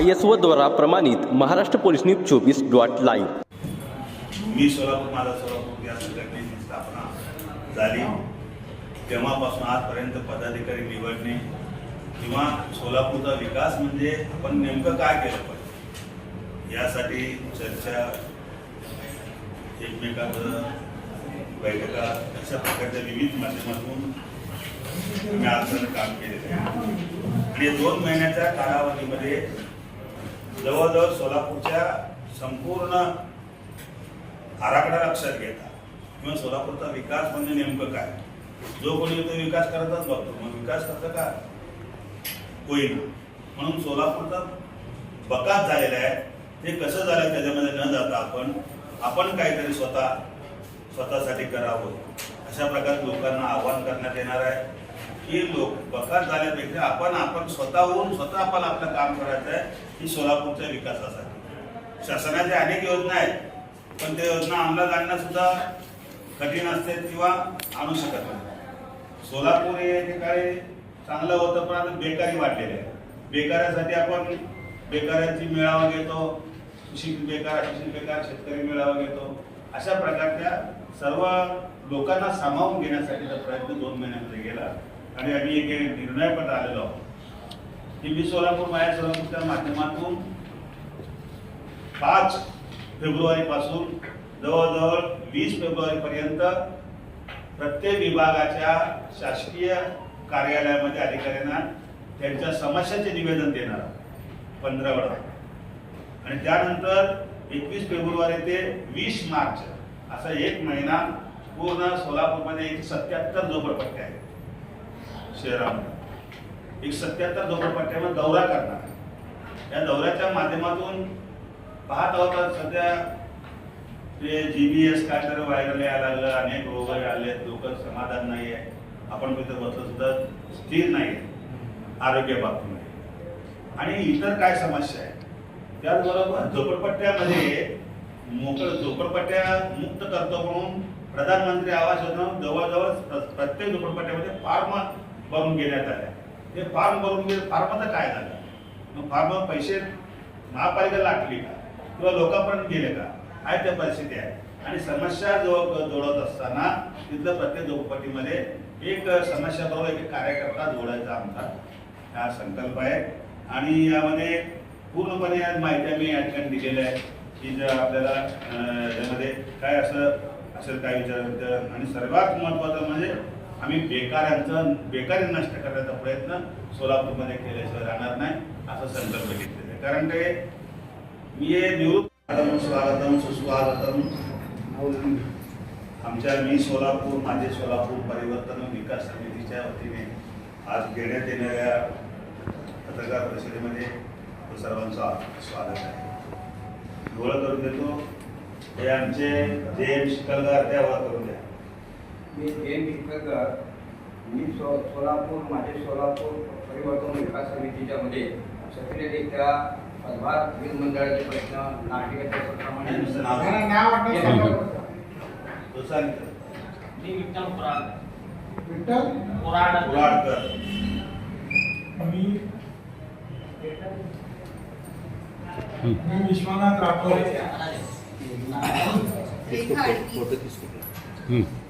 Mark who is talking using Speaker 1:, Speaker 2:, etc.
Speaker 1: I S O द्वारा प्रमाणित Maharashtra police news चोवीस डॉट लाईव्ह.
Speaker 2: मी सोलापूर माझा सोलापूर या संघटनेची स्थापना झाली. तेव्हापासून आजपर्यंत पदाधिकारी निवडणे किंवा सोलापूरचा विकास म्हणजे आपण नेमकं काय केलं पाहिजे? यासाठी चर्चा एकमेकांचं बैठका अशा प्रकारच्या विविध माध्यमातून मी आजपर्यंत काम केलेलं आहे. आणि दोन महिन्याच्या कालावधीमध्ये जवळजवळ सोलापूरच्या संपूर्ण आराखडा लक्षात घेता. किंवा सोलापूरचा विकास म्हणजे नेमकं काय? जो कोणी तो विकास करतच बघतो मग विकास कसं का होईल म्हणून सोलापूरचा बकास झालेला आहे. ते कसं झालं त्याच्यामध्ये न जाता आपण आपण काहीतरी स्वतः स्वतःसाठी करावं. अशा प्रकारे लोकांना आव्हान करण्यात येणार आहे. की लोक बकास झाल्यापेक्षा आपण आपण स्वतःहून स्वतः आपण आपलं काम करायचं आहे की सोलापूरच्या विकासासाठी. शासनाच्या अनेक योजना आहेत पण त्या योजना अंमलात आणणं सुद्धा कठीण असते किंवा आणू शकत नाही. सोलापूर हे ठिकाणी चांगलं होतं पण आता बेकारी वाढलेली आहे. बेकारासाठी आपण बेकारांची मेळावा घेतो कृषी बेकार कृषी बेकार शेतकरी मेळावा घेतो. अशा प्रकारच्या सर्व लोकांना सामावून घेण्यासाठीचा प्रयत्न दोन महिन्यामध्ये गेला. आणि आम्ही एक एक निर्णय पण आलेलो आहोत. की मी सोलापूर माया सोलापूरच्या माध्यमातून पाच फेब्रुवारी पासून जवळजवळ वीस फेब्रुवारी पर्यंत प्रत्येक विभागाच्या शासकीय कार्यालयामध्ये अधिकाऱ्यांना त्यांच्या समस्यांचे निवेदन देणार पंधरा वेळा. आणि त्यानंतर एकवीस फेब्रुवारी ते वीस मार्च असा एक महिना पूर्ण सोलापूरमध्ये एक सत्याहत्तर झोपडपट्ट्या आहेत. शहरामध्ये एक सत्याहत्तर झोपडपट्ट्यावर दौरा करणार. या दौऱ्याच्या माध्यमातून पाहत आहोत सध्या ते जी बी एस काय तर व्हायरल यायला लागलं अनेक रोग आले लोक समाधान नाही आहे आपण तिथं बसलं सुद्धा स्थिर नाही आहे आरोग्य बाबतीमध्ये. आणि इतर काय समस्या आहे त्याचबरोबर झोपडपट्ट्यामध्ये मोकळ झोपडपट्ट्या मुक्त करतो म्हणून प्रधानमंत्री आवास योजना जवळजवळ प्रत्येक झोपडपट्ट्यामध्ये फॉर्म भरून घेण्यात आल्या. ते फॉर्म भरून गेले फॉर्माचं काय झालं? मग फॉर्म पैसे महापालिका लागली का? किंवा लोकांपर्यंत गेले का? आहे त्या परिस्थिती आहे. आणि समस्या जो जोडत असताना तिथलं प्रत्येक झोपडपट्टीमध्ये एक समस्या बरोबर एक कार्यकर्ता जोडायचा आमचा हा संकल्प आहे. आणि यामध्ये पूर्णपणे आज माहिती आम्ही या ठिकाणी दिलेली आहे की जर आपल्याला यामध्ये काय असं असेल काय विचार आणि सर्वात महत्त्वाचं म्हणजे आम्ही बेकारांचं बेकारी नष्ट करण्याचा प्रयत्न सोलापूरमध्ये केल्याशिवाय राहणार नाही असं संकल्प घेतलेला आहे. कारण ते मी हे निवृत्त स्वागतम सुस्वागतम. आमच्या मी सोलापूर माझे सोलापूर परिवर्तन विकास समितीच्या वतीने आज घेण्यात येणाऱ्या पत्रकार परिषदेमध्ये सर्वांचं स्वागत आहे. ओळख करून देतो. हे आमचे जे एम शिकलगार त्या ओळख करून द्या.
Speaker 3: मी जयंत इटकर मी सो सोलापूर माझे सोलापूर परिवर्तन विकास समितीच्या मध्ये सक्रियरित्या पदभार वीज मंडळाचे प्रश्न नागरिकांच्या
Speaker 4: मी विठ्ठल कुराड
Speaker 5: विठ्ठल?
Speaker 4: कुराड
Speaker 2: कुराडकर
Speaker 5: मी मी विश्वनाथ राठोड.
Speaker 2: पदाधिकारी